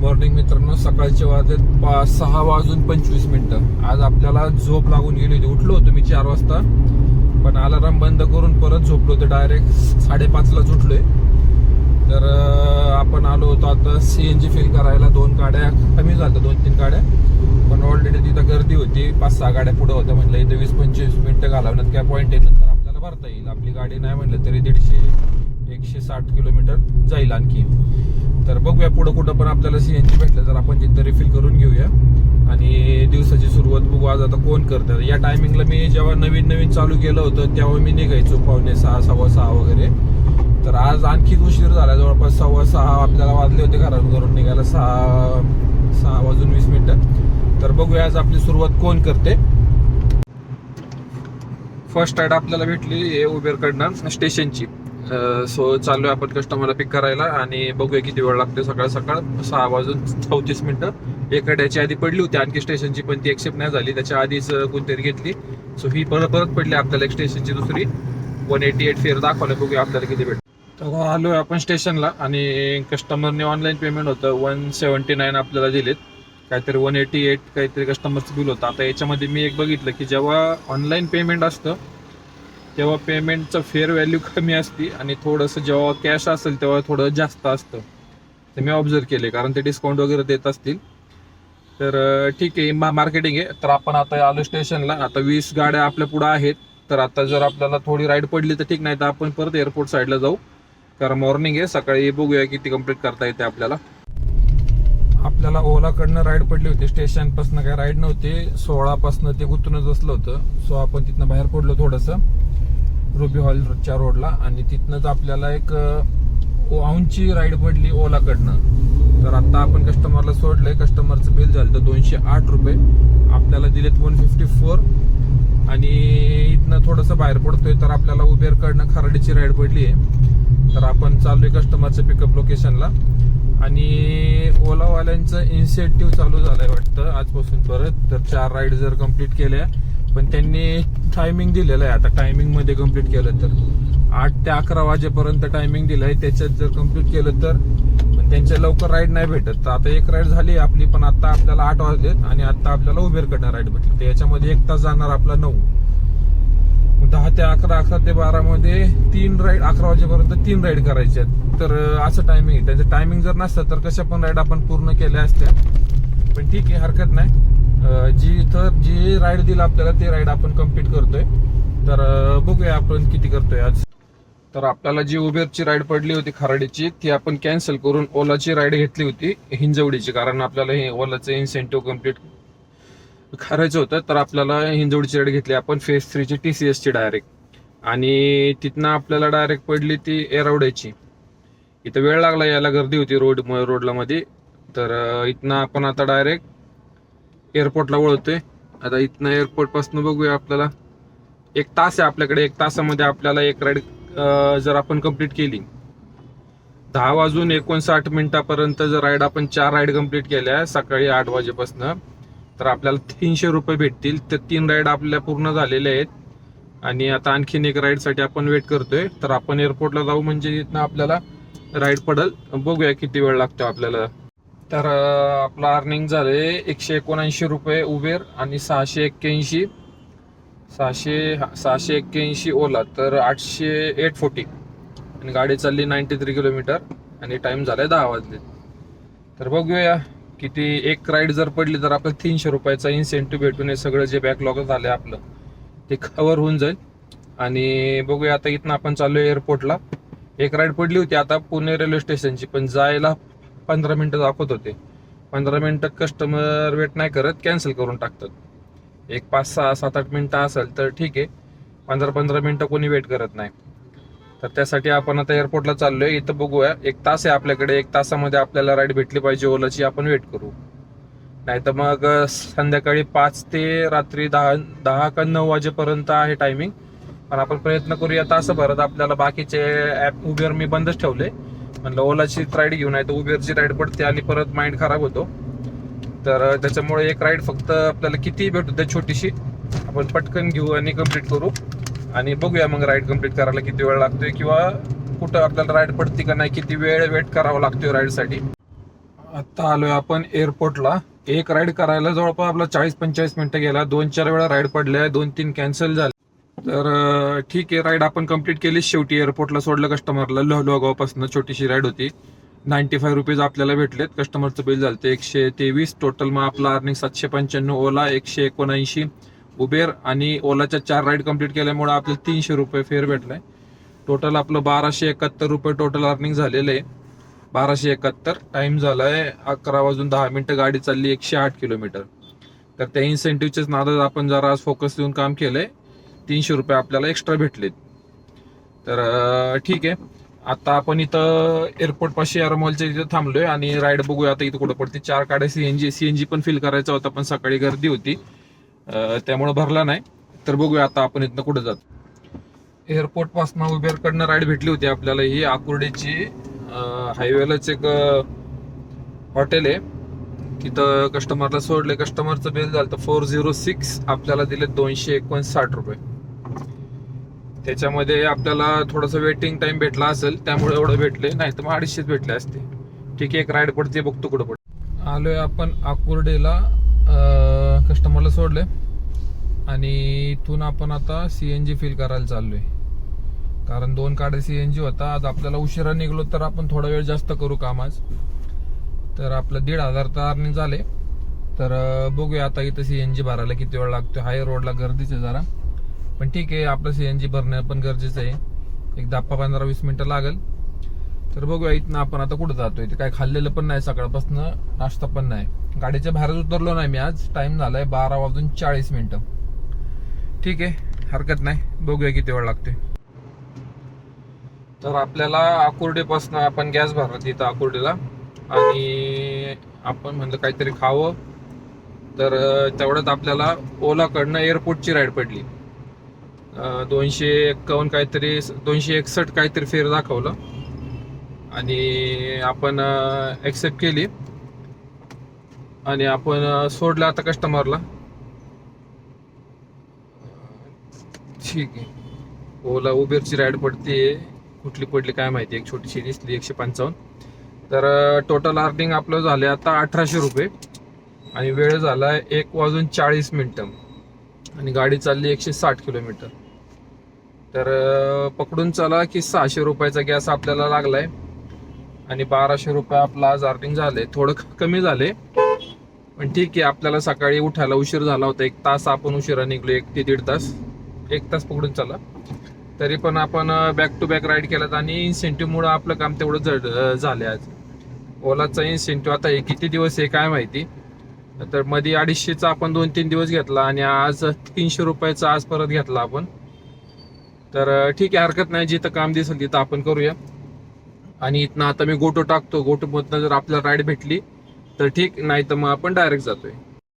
Morning मित्रांनो सकाळचे वाजलेत पा सहा वाजून पंचवीस मिनटं. आज आपल्याला झोप लागून गेली होती. उठलो होतो मी चार वाजता पण अलाराम बंद करून परत झोपलो होतो. डायरेक्ट साडेपाचलाच उठलोय. तर आपण आलो होतो आता सी एन जी फिल करायला. दोन गाड्या कमी झाल्या दोन तीन गाड्या. पण ऑलरेडी तिथं गर्दी होती. पाच सहा गाड्या पुढं होत्या म्हटलं इथे वीस पंचवीस मिनटं घालवण्यात काय पॉईंट येत नंतर आपल्याला भरता येईल. आपली गाडी नाही म्हटलं तरी दीडशे एकशे साठ किलोमीटर जाईल आणखी. तर बघूया पुढं कुठं पण आपल्याला सी एन जी भेटलं तर आपण तिथं रिफिल करून घेऊया. आणि दिवसाची सुरुवात बघू आज आता कोण करतं. या टायमिंगला मी जेव्हा नवीन नवीन चालू केलं होतं तेव्हा मी निघायचो पावणे सहा सव्वा सहा वगैरे. तर आज आणखी उशीर झाला. जवळपास सव्वा सहा आपल्याला वाजले होते घरातून घरून निघायला. सहा सहा वाजून वीस मिनिटं. तर बघूया आज आपली सुरुवात कोण करते. फर्स्ट राईड आपल्याला भेटली उबेरकडनं स्टेशनची. सो चाललोय आपण कस्टमरला पिक करायला आणि बघूया किती वेळ लागते सकाळ सकाळ. सहा वाजून चौतीस मिनटं. एका आधी पडली होती आणखी स्टेशनची पण ती एक्सेप्ट नाही झाली. त्याच्या आधीच कोणतरी घेतली. सो ही परत परत पडली आपल्याला एक स्टेशनची दुसरी. वन एटी एट फेअर दाखवलं बघूया आपल्याला किती भेट तर आहे आपण स्टेशनला आणि कस्टमरने ऑनलाईन पेमेंट होतं. वन सेवन्टी नाईन आपल्याला दिलेत. काहीतरी वन एटी एट काहीतरी कस्टमरचं बिल होतं. आता याच्यामध्ये मी एक बघितलं की जेव्हा ऑनलाईन पेमेंट असतं तेव्हा पेमेंटचं फेअर व्हॅल्यू कमी असते आणि थोडंसं जेव्हा कॅश असेल तेव्हा थोडं जास्त असतं. ते मी ऑब्झर्व केले कारण ते डिस्काउंट वगैरे देत असतील. तर ठीक आहे मा मार्केटिंग आहे. तर आपण आता आलो स्टेशनला आता वीस गाड्या आपल्या पुढं आहेत. तर आता जर आपल्याला थोडी राईड पडली तर ठीक नाही तर आपण परत एअरपोर्ट साईडला जाऊ. कारण मॉर्निंग आहे. सकाळी बघूया किती कंप्लीट करता येते आपल्याला. आपल्याला ओलाकडनं राईड पडली होती. स्टेशनपासनं काही काय राईड नव्हती. सोळापासनं ते गुतूनच असलं होतं. सो आपण तिथनं बाहेर पडलो थोडंसं. रुबी हॉलच्या रोडला आणि तिथनंच आपल्याला एक औंची राईड पडली ओलाकडनं. तर आता आपण कस्टमरला सोडलंय. कस्टमरचं बिल झालं तर दोनशे आठ रुपये. आपल्याला दिलेत वन फिफ्टी फोर आणि इथनं थोडंसं बाहेर पडतोय तर आपल्याला उबेरकडनं खराडीची राईड पडली आहे. तर आपण चालू आहे कस्टमरचं पिकअप लोकेशनला आणि ओलावाल्यांचं इन्सेंटिव्ह चालू झालंय वाटतं आजपासून परत. तर चार राईड जर कंप्लीट केल्या पण त्यांनी टायमिंग दिलेलं आहे. आता टायमिंगमध्ये कंप्लीट केलं तर. आठ ते अकरा वाजेपर्यंत टायमिंग दिलंय त्याच्यात जर कंप्लीट केलं तर त्यांच्या लवकर राईड नाही भेटत. तर आता एक राईड झाली आपली पण आता आपल्याला आठ वाजलेत आणि आता आपल्याला उबेरकडनं राईड भेटली. तर याच्यामध्ये एक तास जाणार आपला नऊ. दहा ते अकरा अकरा ते बारा मध्ये तीन राईड अकरा वाजेपर्यंत तीन राईड करायच्या आहेत. तर असं टायमिंग आहे. त्यांचं टायमिंग जर नसतं तर कशा पण राईड आपण पूर्ण केल्या असत्या. पण ठीक आहे हरकत नाही. जी इथं जी राईड दिला आपल्याला ते राईड आपण कंप्लीट करतोय. तर बघूया आपण किती करतोय आज. तर आपल्याला जी उबेरची राईड पडली होती खराडीची ती आपण कॅन्सल करून ओलाची राईड घेतली होती हिंजवडीची. कारण आपल्याला हे ओलाचं इन्सेंटिव्ह कंप्लीट करायचं होतं. तर आपल्याला हिंजवडीची राईड घेतली. आपण फेस थ्रीची टी सी एसची डायरेक्ट आणि तिथनं आपल्याला डायरेक्ट पडली ती एरावड्याची. इथं वेळ लागला यायला गर्दी होती रोड रोडला मध्ये तर इथनं आपण आता डायरेक्ट एअरपोर्टला वळतोय. आता इथनं एअरपोर्टपासून बघूया आपल्याला. एक तास आहे आपल्याकडे. एक तासामध्ये आपल्याला एक राईड जर आपण कंप्लीट केली. दहा वाजून एकोणसाठ मिनिटापर्यंत जर राईड आपण चार राईड कंप्लीट केल्या सकाळी आठ वाजेपासून तर आपल्याला तीनशे रुपये भेटतील. तर तीन राईड आपल्या पूर्ण झालेल्या आहेत. आणि आता आणखीन एक राईडसाठी आपण वेट करतोय. तर आपण एअरपोर्टला जाऊ म्हणजे इथनं आपल्याला राईड पडल. बघूया किती वेळ लागतो आपल्याला. तर आपलं अर्निंग झाले एकशे एकोणऐंशी रुपये उबेर आणि सहाशे एक्क्याऐंशी. सहाशे सहाशे एक्क्याऐंशी ओला तर आठशे एट फोर्टी. आणि गाडी चालली नाईन्टी थ्री किलोमीटर आणि टाईम झालाय दहा वाजले. तर बघूया किती एक राईड जर पडली तर आपल्याला तीनशे रुपयाचा इन्सेंटिव्ह भेटून हे सगळं जे बॅकलॉग झालंय आपलं ते कवर होऊन जाईल. आणि बघूया आता इथनं आपण चाललोय एअरपोर्टला एक राईड पडली होती आता पुणे रेल्वे स्टेशनची पण जायला पंधरा मिनटं दाखवत होते. पंधरा मिनटं कस्टमर वेट नाही करत कॅन्सल करून टाकतात. एक पाच सहा सात आठ मिनटं असेल तर ठीक आहे. पंधरा पंधरा मिनटं कोणी वेट करत नाही. तर त्यासाठी आपण आता एअरपोर्टला चाललो आहे इथं बघूया. एक तास आहे आपल्याकडे. एक तासामध्ये आपल्याला राईड भेटली पाहिजे. ओलाची आपण वेट करू. नाही तर मग संध्याकाळी पाच ते रात्री दहा दहा का नऊ वाजेपर्यंत आहे टायमिंग पण आपण प्रयत्न करूया तासभरात. आपल्याला बाकीचे ॲप उबेर मी बंदच ठेवले. म्हणलं ओलाची राईड घेऊन आहे तर उबेरची राईड पडते आणि परत माइंड खराब होतो. तर त्याच्यामुळे एक राईड फक्त आपल्याला किती भेटू त्या छोटीशी आपण पटकन घेऊ आणि कंप्लीट करू. आणि बघूया मग राईड कंप्लीट करायला किती वेळ लागतोय किंवा कुठं आपल्याला राईड पडते का नाही किती वेळ वेट करावा लागतोय राईडसाठी आता आलोय आपण एअरपोर्टला एक राईड करायला जवळपास आपला चाळीस पंचेचाळीस मिनिटं गेला. दोन चार वेळा राईड पडल्या दोन तीन कॅन्सल झाले. तर ठीक आहे राईड आपण कंप्लीट केली. शेवटी एअरपोर्टला सोडलं कस्टमरला लोहगावपासून छोटीशी राईड होती. नाईन्टी फाय रुपीज आपल्याला भेटलेत. कस्टमरचं बिल झालं ते एकशे तेवीस. टोटल मग आपला अर्निंग सातशे पंच्याण्णव. ओला एकशे एकोणऐंशी. उबेर आणि ओलाच्या चार राईड कंप्लीट केल्यामुळे आपल्याला तीनशे रुपये फेअर भेटलाय. टोटल आपलं बाराशे एकाहत्तर रुपये टोटल अर्निंग झालेलं आहे. बाराशे एकाहत्तर. टाइम झालाय अकरा वाजून दहा मिनिटं. गाडी चालली एकशे आठ किलोमीटर. तर त्या इन्सेंटिव्हच्याच नादात आपण जरा आज फोकस देऊन काम केलंय. तीनशे रुपये आपल्याला एक्स्ट्रा भेटलेत. तर ठीक आहे. आता आपण इथं एअरपोर्ट पाशी एअरमॉलच्या इथे थांबलोय आणि राईड बघूया आता इथं कुठं पडते. चार काड्या सीएनजी सीएनजी पण फिल करायचा होता पण सकाळी गर्दी होती. त्यामुळे भरला नाही. तर बघूया आता आपण इथनं कुठं जातो. एअरपोर्टपासून उबेरकडनं राईड भेटली होती आपल्याला ही आकुर्डीची. हायवेलाच एक हॉटेल आहे. तिथं कस्टमरला सोडले. कस्टमरचं बिल झालं तर फोर झिरो सिक्स आपल्याला दिले दोनशे एकोणसाठ रुपये. त्याच्यामध्ये आपल्याला थोडंसं वेटिंग टाइम भेटला असेल त्यामुळे एवढं भेटले नाही तर मग अडीचशेच भेटले असते. ठीक आहे एक राईड पडते बघतो कुठं पडते. आलोय आपण आकुर्डेला कस्टमरला सोडले आणि इथून आपण आता सी एन जी फिल करायला चाललोय. कारण दोन काढे जी होता आज आपल्याला उशिरा निघलो तर आपण थोडा वेळ जास्त करू काम आज तर आपलं दीड हजार तर अर्निंग झाले. तर बघूया आता इथं सी एन जी भरायला किती वेळ लागतो हाय रोडला गर्दीच आहे जरा. पण ठीक आहे आपलं सीएनजी भरणं पण गरजेचं आहे. एक दहा पंधरा वीस मिनिटं लागेल. तर बघूया इथनं आपण आता कुठं जातोय? ते काय खाल्लेलं पण नाही सकाळपासून नाश्ता पण नाही. गाडीच्या बाहेरच उतरलो नाही मी आज. टाइम झालाय बारा वाजून चाळीस मिनिटं. ठीक आहे हरकत नाही. बघूया किती वेळ लागते तर आपल्याला आकुर्डीपासून आपण गॅस भरला तिथं आकुर्डीला. आणि आपण म्हणलं काहीतरी खावं. तर तेवढ्यात आपल्याला ओलाकडनं एअरपोर्टची राईड पडली. दोनशे एक्कावन्न काहीतरी दोनशे एकसष्ट काहीतरी फेर दाखवलं. आणि आपण ॲक्सेप्ट केली. आणि आपण सोडलं आता कस्टमरला ठीक आहे. ओला उबेरची राईड पडते कुठली पडली काय माहिती? एक छोटीशी दिसली एकशे पंचावन्न. तर टोटल अर्निंग आपलं झाले आता अठराशे रुपये. आणि वेळ झाला एक वाजून चाळीस मिनटं. आणि गाडी चालली एकशे साठ किलोमीटर. तर पकडून चला की सहाशे रुपयाचा गॅस आपल्याला लागलाय. आणि बाराशे रुपये आपला आज अर्निंग झाले. थोडं कमी झाले. पण ठीक आहे आपल्याला सकाळी उठायला उशीर झाला होता. एक तास आपण उशिरा निघलो एक ते दीड तास. एक तास पकडून चला. तरी पण आपण बॅक टू बॅक राईड केलात आणि इन्सेंटिव्हमुळं आपलं काम तेवढं जड झालं आज. ओलाचा इन्सेंटिव्ह आता हे किती दिवस आहे काय माहिती. तर मध्ये अडीचशेचा आपण दोन तीन दिवस घेतला आणि आज तीनशे रुपयाचा आज परत घेतला आपण. तर ठीक आहे हरकत नाही. जिथं काम दिसेल तिथं आपण करूया. आणि इथनं आता मी गोटो टाकतो. गोटोमधनं जर आपल्याला राईड भेटली तर ठीक. नाही तर मग आपण डायरेक्ट जातोय.